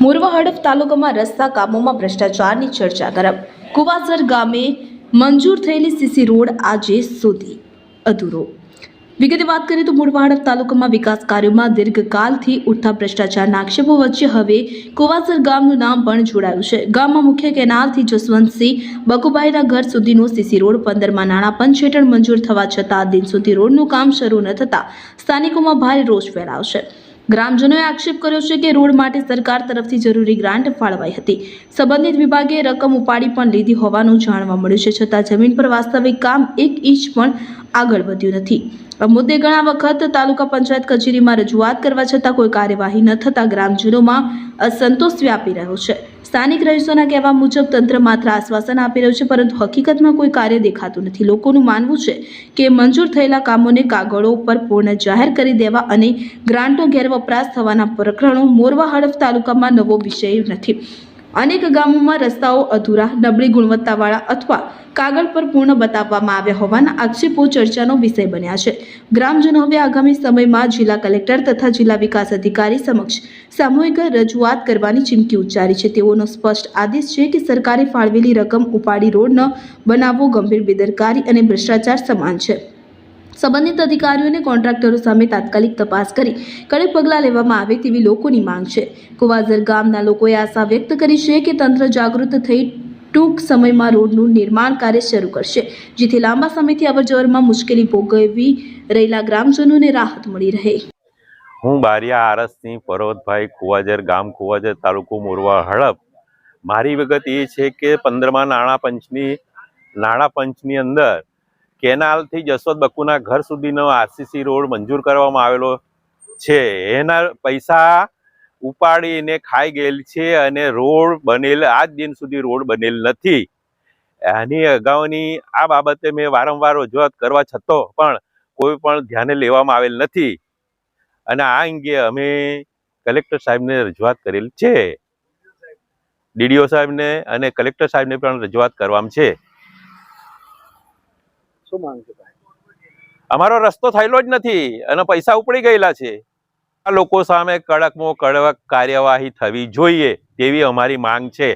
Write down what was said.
મોરવા હડફ તાલુકામાં રસ્તા કામોમાં ભ્રષ્ટાચારની ચર્ચા કરબ. કુવાસર ગામે મંજૂર થયેલી સીસી રોડ આજે સુધી અધૂરો. વિગતે વાત કરીએ તો મોરવા હડફ તાલુકામાં વિકાસ કાર્યોમાં દીર્ઘકાલથી ઉઠતા ભ્રષ્ટાચારના આક્ષેપો વચ્ચે હવે કુવાસર ગામનું નામ પણ જોડાયું છે. ગામમાં મુખ્ય કેનાલથી જસવંતસિંહ બકુભાઈના ઘર સુધીનો સીસી રોડ પંદરમાં નાણાં પંચ હેઠળ મંજૂર થવા છતાં દિન સુધી રોડનું કામ શરૂ ન થતાં સ્થાનિકોમાં ભારે રોષ ફેલાવશે ગ્રામજનોએ આક્ષેપ કર્યો છે કે રોડ માટે સરકાર તરફથી જરૂરી ગ્રાન્ટ ફાળવાઈ હતી. સંબંધિત વિભાગે રકમ ઉપાડી પણ લીધી હોવાનું જાણવા મળ્યું છે, છતાં જમીન પર વાસ્તવિક કામ એક ઇંચ પણ આગળ વધ્યું નથી. મુદ્દે ઘણા વખત તાલુકા પંચાયત કચેરીમાં રજૂઆત કરવા છતાં કોઈ કાર્યવાહી ન થતાં ગ્રામજનોમાં અસંતોષ વ્યાપી રહ્યો છે. સ્થાનિક રહીશોના કહેવા મુજબ તંત્ર માત્ર આશ્વાસન આપી રહ્યું છે, પરંતુ હકીકતમાં કોઈ કાર્ય દેખાતું નથી. લોકોનું માનવું છે કે મંજૂર થયેલા કામોને કાગળો ઉપર પૂર્ણ જાહેર કરી દેવા અને ગ્રાન્ટો ગેરવપરાશ થવાના પ્રકરણો મોરવા હડફ તાલુકામાં નવો વિષય નથી. અનેક ગામોમાં રસ્તાઓ અધૂરા, નબળી ગુણવત્તાવાળા અથવા કાગળ પર પૂર્ણ બતાવવામાં આવ્યા હોવાના આક્ષેપો ચર્ચાનો વિષય બન્યા છે. ગ્રામજનો હવે આગામી સમયમાં જિલ્લા કલેક્ટર તથા જિલ્લા વિકાસ અધિકારી સમક્ષ સામૂહિક રજૂઆત કરવાની ચીમકી ઉચ્ચારી છે. તેઓનો સ્પષ્ટ આદેશ છે કે સરકારે ફાળવેલી રકમ ઉપાડી રોડ ન બનાવવો ગંભીર બેદરકારી અને ભ્રષ્ટાચાર સમાન છે. સંબંધિત અધિકારીઓ અને કોન્ટ્રાક્ટરો સામે તાત્કાલિક તપાસ કરી કડક પગલાં લેવામાં આવે તેવી લોકોની માંગ છે. કુવાઝર ગામના લોકોએ આશા વ્યક્ત કરી છે કે તંત્ર જાગૃત થઈ ટૂંક સમયમાં રોડનું નિર્માણ કાર્ય શરૂ કરશે, જેથી લાંબા સમયથી અવરજવરમાં મુશ્કેલી ભોગવવી રહેલા ગ્રામજનોને રાહત મળી રહે. હું બારિયા આરસસિંહ પર્વતભાઈ કુવાજર ગામ કુવાજર તાલુકો મોરવા હડપ. મારી વિગત એ છે કે પંદરમા નાણાં પંચની નાણાં પંચની અંદર કેનાલથી જસવંત બકુના ઘર સુધીનો આરસીસી રોડ મંજૂર કરવામાં આવેલો છે. એના પૈસા ઉપાડીને ખાઈ ગયેલ છે અને રોડ બનેલ, આજ દિન સુધી રોડ બનેલ નથી. આની અગાઉની આ બાબતે મેં વારંવાર રજૂઆત કરવા છતાં પણ કોઈ પણ ધ્યાને લેવામાં આવેલ નથી. અને આ અંગે અમે કલેક્ટર સાહેબને રજૂઆત કરેલ છે. ડીડીઓ સાહેબને અને કલેક્ટર સાહેબને પણ રજૂઆત કરવામાં છે. શું માંગ અમારો રસ્તો થયેલો જ નથી અને પૈસા ઉપડી ગયેલા છે. આ લોકો સામે કડકમાં કડક કાર્યવાહી થવી જોઈએ તેવી અમારી માંગ છે.